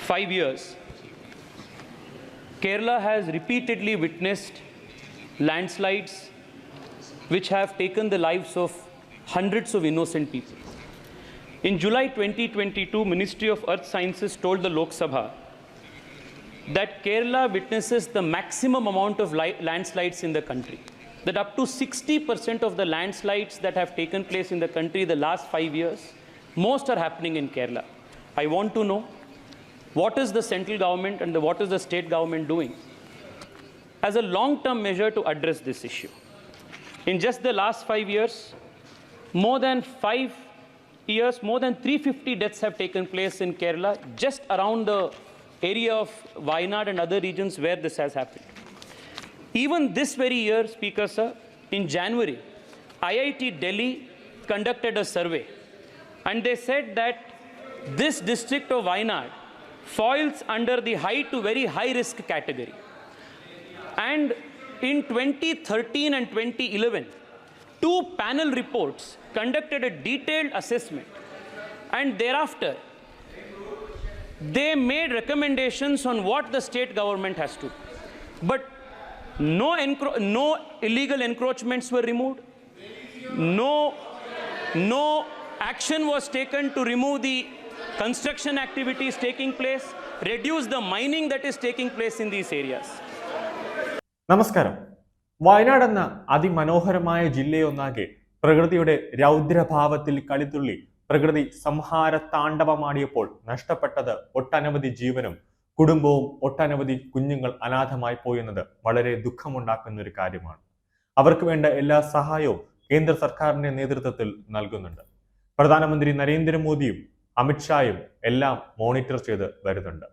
five years, Kerala has repeatedly witnessed landslides which have taken the lives of hundreds of innocent people. In July 2022, Ministry of Earth Sciences told the Lok Sabha that Kerala witnesses the maximum amount of landslides in the country. That up to 60% of the landslides that have taken place in the country the last five years, most are happening in Kerala. I want to know what is the central government and the, what is the state government doing as a long term measure to address this issue. In just the last five years, more than five years, more than 350 deaths have taken place in Kerala, just around the area of Wayanad and other regions where this has happened. Even this very year, Speaker Sir, in January, IIT Delhi conducted a survey and they said that this district of Wayanad falls under the high to very high risk category. And in 2013 and 2011, two panel reports conducted a detailed assessment. And thereafter, they made recommendations on what the state government has to. But no, no illegal encroachments were removed. No, no action was taken to remove the construction activities taking place, reduce the mining that is taking place in these areas. നമസ്കാരം. വയനാട് എന്ന അതിമനോഹരമായ ജില്ലയൊന്നാകെ പ്രകൃതിയുടെ രൗദ്രഭാവത്തിൽ കളിത്തുള്ളി പ്രകൃതി സംഹാര താണ്ഡവമാടിയപ്പോൾ നഷ്ടപ്പെട്ടത് ഒട്ടനവധി ജീവനും കുടുംബവും ഒട്ടനവധി കുഞ്ഞുങ്ങൾ അനാഥമായി പോയെന്നത് വളരെ ദുഃഖമുണ്ടാക്കുന്ന ഒരു കാര്യമാണ്. അവർക്ക് വേണ്ട എല്ലാ സഹായവും കേന്ദ്ര സർക്കാരിന്റെ നേതൃത്വത്തിൽ നൽകുന്നുണ്ട്. പ്രധാനമന്ത്രി നരേന്ദ്രമോദിയും അമിത്ഷായും എല്ലാം മോണിറ്റർ ചെയ്ത് വരുന്നുണ്ട്.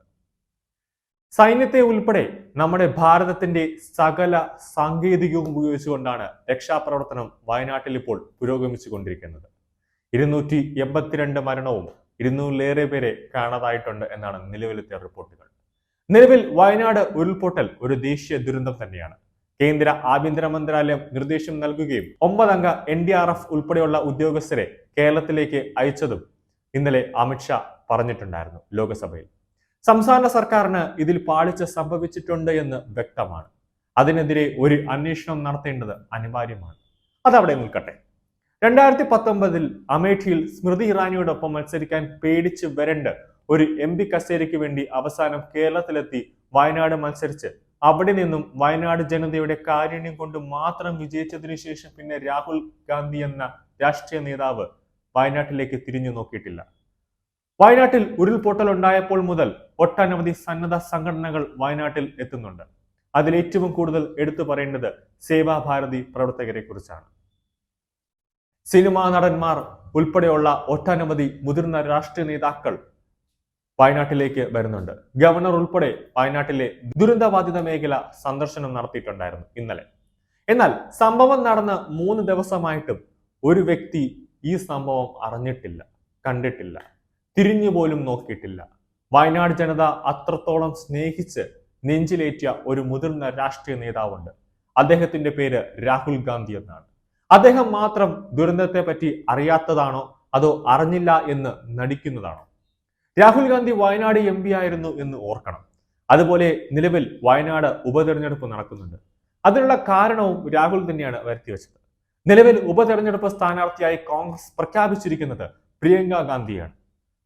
സൈന്യത്തെ ഉൾപ്പെടെ നമ്മുടെ ഭാരതത്തിന്റെ സകല സാങ്കേതികവും ഉപയോഗിച്ചുകൊണ്ടാണ് രക്ഷാപ്രവർത്തനം വയനാട്ടിൽ ഇപ്പോൾ പുരോഗമിച്ചു കൊണ്ടിരിക്കുന്നത് ഇരുന്നൂറ്റി എൺപത്തിരണ്ട് മരണവും ഇരുന്നൂറിലേറെ പേരെ കാണാതായിട്ടുണ്ട് എന്നാണ് നിലവിലത്തെ റിപ്പോർട്ടുകൾ. നിലവിൽ വയനാട് ഉരുൾപൊട്ടൽ ഒരു ദേശീയ ദുരന്തം തന്നെയാണ്. കേന്ദ്ര ആഭ്യന്തര മന്ത്രാലയം നിർദ്ദേശം നൽകുകയും ഒമ്പതംഗ എൻ ഡി ആർ എഫ് ഉൾപ്പെടെയുള്ള ഉദ്യോഗസ്ഥരെ കേരളത്തിലേക്ക് അയച്ചതും ഇന്നലെ അമിത്ഷാ പറഞ്ഞിട്ടുണ്ടായിരുന്നു ലോകസഭയിൽ. സംസ്ഥാന സർക്കാരിന് ഇതിൽ പാളിച്ച സംഭവിച്ചിട്ടുണ്ട് എന്ന് വ്യക്തമാണ്. അതിനെതിരെ ഒരു അന്വേഷണം നടത്തേണ്ടത് അനിവാര്യമാണ്. അതവിടെ നിൽക്കട്ടെ. രണ്ടായിരത്തി പത്തൊമ്പതിൽ അമേഠിയിൽ സ്മൃതി ഇറാനിയോടൊപ്പം മത്സരിക്കാൻ പേടിച്ച് വരണ്ട് ഒരു എം പി കസേരയ്ക്ക് വേണ്ടി അവസാനം കേരളത്തിലെത്തി വയനാട് മത്സരിച്ച് അവിടെ നിന്നും വയനാട് ജനതയുടെ കാരുണ്യം കൊണ്ട് മാത്രം വിജയിച്ചതിനു ശേഷം പിന്നെ രാഹുൽ ഗാന്ധി എന്ന രാഷ്ട്രീയ നേതാവ് വയനാട്ടിലേക്ക് തിരിഞ്ഞു നോക്കിയിട്ടില്ല. വയനാട്ടിൽ ഉരുൾപൊട്ടൽ ഉണ്ടായപ്പോൾ മുതൽ ഒട്ടനവധി സന്നദ്ധ സംഘടനകൾ വയനാട്ടിൽ എത്തുന്നുണ്ട്. അതിൽ ഏറ്റവും കൂടുതൽ എടുത്തു പറയേണ്ടത് സേവാഭാരതി പ്രവർത്തകരെ കുറിച്ചാണ്. സിനിമാ നടന്മാർ ഉൾപ്പെടെയുള്ള ഒട്ടനവധി മുതിർന്ന രാഷ്ട്രീയ നേതാക്കൾ വയനാട്ടിലേക്ക് വരുന്നുണ്ട്. ഗവർണർ ഉൾപ്പെടെ വയനാട്ടിലെ ദുരന്തബാധിത മേഖല സന്ദർശനം നടത്തിയിട്ടുണ്ടായിരുന്നു ഇന്നലെ. എന്നാൽ സംഭവം നടന്ന് മൂന്ന് ദിവസമായിട്ടും ഒരു വ്യക്തി ഈ സംഭവം അറിഞ്ഞിട്ടില്ല കണ്ടിട്ടില്ല തിരിഞ്ഞു പോലും നോക്കിയിട്ടില്ല. വയനാട് ജനത അത്രത്തോളം സ്നേഹിച്ച് നെഞ്ചിലേറ്റിയ ഒരു മുതിർന്ന രാഷ്ട്രീയ നേതാവുണ്ട്. അദ്ദേഹത്തിന്റെ പേര് രാഹുൽ ഗാന്ധി എന്നാണ്. അദ്ദേഹം മാത്രം ദുരന്തത്തെ പറ്റി അറിയാത്തതാണോ അതോ അറിഞ്ഞില്ല എന്ന് നടിക്കുന്നതാണോ? രാഹുൽ ഗാന്ധി വയനാട് എം ആയിരുന്നു എന്ന് ഓർക്കണം. അതുപോലെ നിലവിൽ വയനാട് ഉപതെരഞ്ഞെടുപ്പ് നടക്കുന്നുണ്ട്. അതിനുള്ള കാരണവും രാഹുൽ തന്നെയാണ് വരുത്തിവെച്ചത്. നിലവിൽ ഉപതെരഞ്ഞെടുപ്പ് സ്ഥാനാർത്ഥിയായി കോൺഗ്രസ് പ്രഖ്യാപിച്ചിരിക്കുന്നത് പ്രിയങ്ക ഗാന്ധിയാണ്.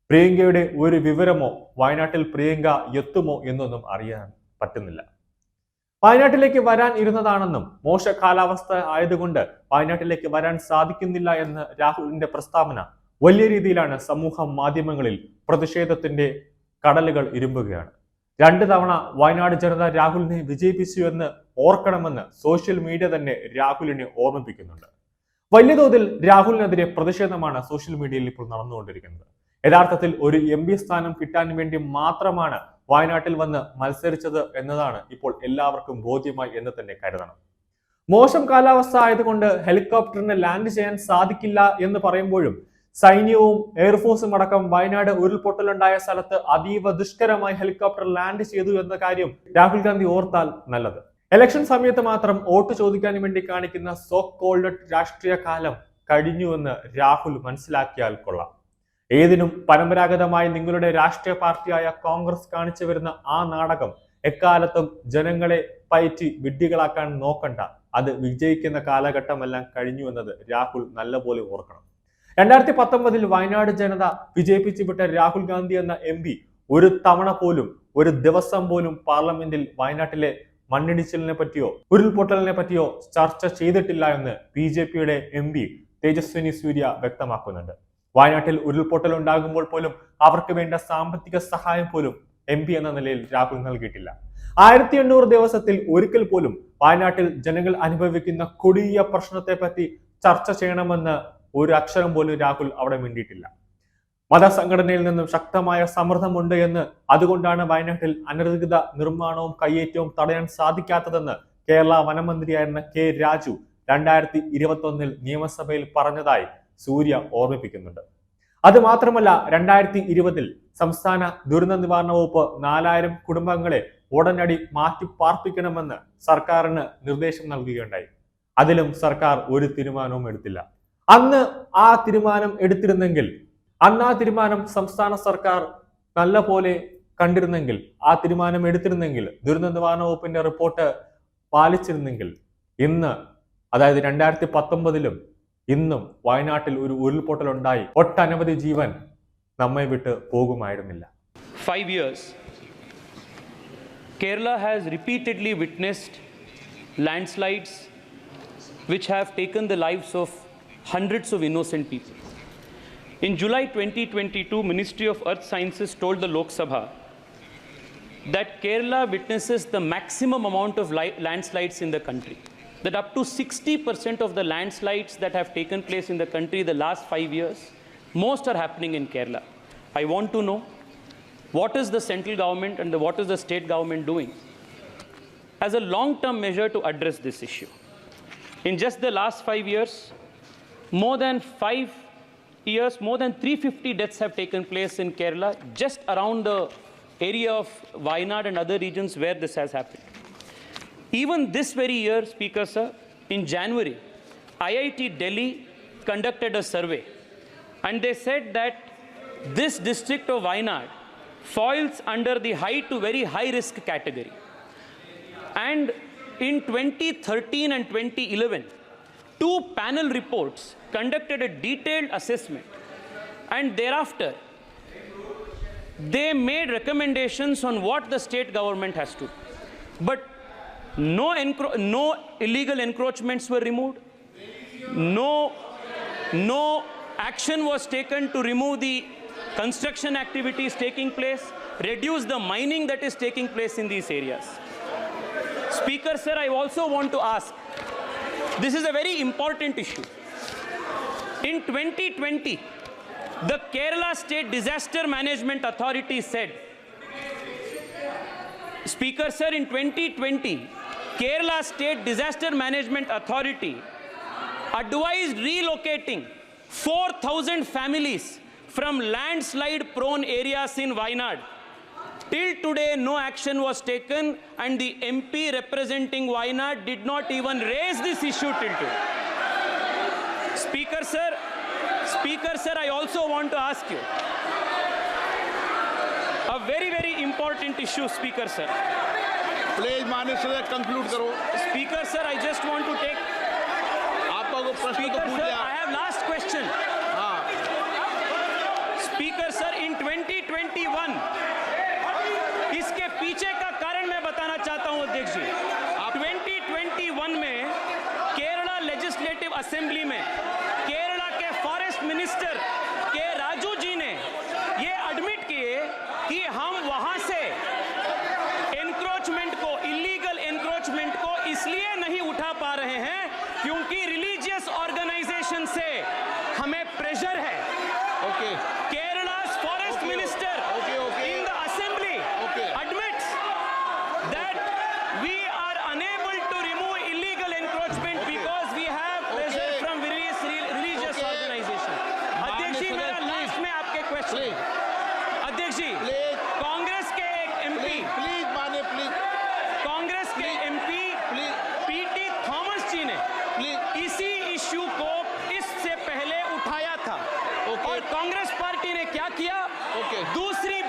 പ്രിയങ്കയുടെ ഒരു വിവരമോ വയനാട്ടിൽ പ്രിയങ്ക എത്തുമോ എന്നൊന്നും അറിയാൻ പറ്റുന്നില്ല. വയനാട്ടിലേക്ക് വരാൻ ഇരുന്നതാണെന്നും മോശ കാലാവസ്ഥ ആയതുകൊണ്ട് വയനാട്ടിലേക്ക് വരാൻ സാധിക്കുന്നില്ല എന്ന് രാഹുലിന്റെ പ്രസ്താവന വലിയ രീതിയിലാണ് സമൂഹ മാധ്യമങ്ങളിൽ പ്രതിഷേധത്തിന്റെ കടലുകൾ ഇരുമ്പുകയാണ്. രണ്ട് തവണ വയനാട് ജനത രാഹുലിനെ വിജയിപ്പിച്ചു എന്ന് ഓർക്കണമെന്ന് സോഷ്യൽ മീഡിയ തന്നെ രാഹുലിനെ ഓർമ്മിപ്പിക്കുന്നുണ്ട്. വലിയ തോതിൽ രാഹുലിനെതിരെ പ്രതിഷേധമാണ് സോഷ്യൽ മീഡിയയിൽ ഇപ്പോൾ നടന്നുകൊണ്ടിരിക്കുന്നത്. യഥാർത്ഥത്തിൽ ഒരു എം പി സ്ഥാനം കിട്ടാൻ വേണ്ടി മാത്രമാണ് വയനാട്ടിൽ വന്ന് മത്സരിച്ചത് എന്നതാണ് ഇപ്പോൾ എല്ലാവർക്കും ബോധ്യമായി എന്ന് തന്നെ കരുതണം. മോശം കാലാവസ്ഥ ആയതുകൊണ്ട് ഹെലികോപ്റ്ററിന് ലാൻഡ് ചെയ്യാൻ സാധിക്കില്ല എന്ന് പറയുമ്പോഴും സൈന്യവും എയർഫോഴ്സും അടക്കം വയനാട് ഉരുൾപൊട്ടലുണ്ടായ സ്ഥലത്ത് അതീവ ദുഷ്കരമായി ഹെലികോപ്റ്റർ ലാൻഡ് ചെയ്തു എന്ന കാര്യം രാഹുൽ ഗാന്ധി ഓർത്താൽ നല്ലത്. ഇലക്ഷൻ സമയത്ത് മാത്രം വോട്ട് ചോദിക്കാൻ വേണ്ടി കാണിക്കുന്ന സോ കോൾഡ് രാഷ്ട്രീയ കാലം കഴിഞ്ഞുവെന്ന് രാഹുൽ മനസ്സിലാക്കിയാൽ കൊള്ളാം. ഏതിനും പരമ്പരാഗതമായി നിങ്ങളുടെ രാഷ്ട്രീയ പാർട്ടിയായ കോൺഗ്രസ് കാണിച്ചു വരുന്ന ആ നാടകം എക്കാലത്തും ജനങ്ങളെ പയറ്റി വിഡ്ഢികളാക്കാൻ നോക്കണ്ട. അത് വിജയിക്കുന്ന കാലഘട്ടമെല്ലാം കഴിഞ്ഞു എന്നത് രാഹുൽ നല്ലപോലെ ഓർക്കണം. രണ്ടായിരത്തി പത്തൊമ്പതിൽ വയനാട് ജനത വിജയിപ്പിച്ചു വിട്ട രാഹുൽ ഗാന്ധി എന്ന എം ഒരു തവണ പോലും ഒരു ദിവസം പോലും പാർലമെന്റിൽ വയനാട്ടിലെ മണ്ണിടിച്ചിലിനെ പറ്റിയോ ഉരുൾപൊട്ടലിനെ പറ്റിയോ ചർച്ച ചെയ്തിട്ടില്ല എന്ന് ബി ജെ പിയുടെ എം പി തേജസ്വിനി സൂര്യ വ്യക്തമാക്കുന്നുണ്ട്. വയനാട്ടിൽ ഉരുൾപൊട്ടൽ ഉണ്ടാകുമ്പോൾ പോലും അവർക്ക് വേണ്ട സാമ്പത്തിക സഹായം പോലും എം പി എന്ന നിലയിൽ രാഹുൽ നൽകിയിട്ടില്ല. ആയിരത്തി എണ്ണൂറ് ദിവസത്തിൽ ഒരിക്കൽ പോലും വയനാട്ടിൽ ജനങ്ങൾ അനുഭവിക്കുന്ന കൊടിയ പ്രശ്നത്തെ പറ്റി ചർച്ച ചെയ്യണമെന്ന് ഒരു അക്ഷരം പോലും രാഹുൽ അവിടെ മിണ്ടിയിട്ടില്ല. മതസംഘടനയിൽ നിന്നും ശക്തമായ സമ്മർദ്ദമുണ്ട് എന്ന് അതുകൊണ്ടാണ് വയനാട്ടിൽ അനധികൃത നിർമ്മാണവും കയ്യേറ്റവും തടയാൻ സാധിക്കാത്തതെന്ന് കേരള വനമന്ത്രിയായിരുന്ന കെ രാജു രണ്ടായിരത്തി ഇരുപത്തി നിയമസഭയിൽ പറഞ്ഞതായി സൂര്യ ഓർമ്മിപ്പിക്കുന്നുണ്ട്. അത് മാത്രമല്ല രണ്ടായിരത്തി ഇരുപതിൽ സംസ്ഥാന ദുരന്ത നിവാരണ വകുപ്പ് നാലായിരം കുടുംബങ്ങളെ ഉടനടി മാറ്റി പാർപ്പിക്കണമെന്ന് സർക്കാരിന് നിർദ്ദേശം നൽകുകയുണ്ടായി. അതിലും സർക്കാർ ഒരു തീരുമാനവും എടുത്തില്ല. അന്ന് ആ തീരുമാനം എടുത്തിരുന്നെങ്കിൽ അന്ന് ആ തീരുമാനം സംസ്ഥാന സർക്കാർ നല്ല പോലെ കണ്ടിരുന്നെങ്കിൽ ആ തീരുമാനം എടുത്തിരുന്നെങ്കിൽ ദുരന്ത നിവാരണ വകുപ്പിന്റെ റിപ്പോർട്ട് പാലിച്ചിരുന്നെങ്കിൽ ഇന്ന് അതായത് രണ്ടായിരത്തി പത്തൊമ്പതിലും ഇന്നും വയനാട്ടിൽ ഒരു ഉരുൾപൊട്ടൽ ഉണ്ടായി ഒട്ടനവധി ജീവൻ നമ്മെ വിട്ട് പോകുമായിരുന്നില്ല five years, Kerala has repeatedly witnessed landslides which have taken the lives of hundreds of innocent people. In July 2022, Ministry of Earth Sciences told the Lok Sabha that Kerala witnesses the maximum amount of li- landslides in the country. That up to 60% of the landslides that have taken place in the country the last five years, most are happening in Kerala. I want to know what is the central government and the, what is the state government doing as a long term measure to address this issue. In just the last five years, more than five years, more than 350 deaths have taken place in Kerala, just around the area of Wayanad and other regions where this has happened. Even this very year, Speaker Sir, in January, IIT Delhi conducted a survey and they said that this district of Wayanad falls under the high to very high risk category. And in 2013 and 2011, two panel reports conducted a detailed assessment and thereafter they made recommendations on what the state government has to. But no, no illegal encroachments were removed, no, no action was taken to remove the construction activities taking place, reduce the mining that is taking place in these areas. Speaker, sir, I also want to ask this is a very important issue. In 2020, the Kerala State Disaster Management Authority said, Speaker, sir, in 2020, Kerala State Disaster Management Authority advised relocating 4,000 families from landslide prone areas in Wayanad. Till today, no action was taken and the MP representing Wayanad did not even raise this issue till today. Speaker, sir, Speaker, sir, I also want to ask you. A very, very important issue, Speaker, sir. Please, Manik, conclude. Karo. Speaker, sir, I just want to take... Speaker, sir, I have last question. Assembly में केरला के forest minister के राजू जी ने ये admit किए कि हम वहाँ से एनक्रोचमेंट को इलीगल एनक्रोचमेंट को इसलिए नहीं उठा पा रहे हैं क्योंकि रिलीजियस ऑर्गेनाइजेशन से हमें प्रेशर है। ओके Kerala's पार्टी ने क्या किया okay. दूसरी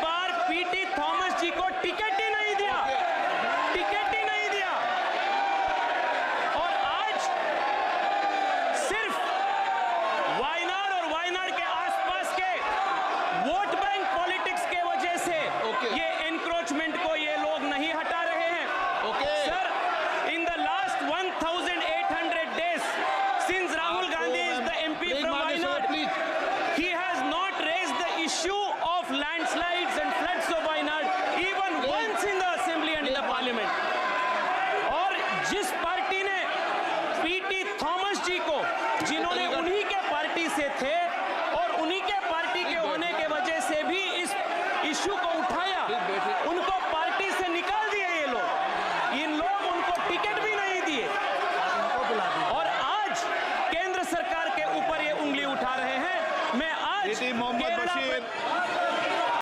जिन्होंने उन्हीं के पार्टी से थे और उन्हीं के पार्टी के होने के वजह से भी इस इशू को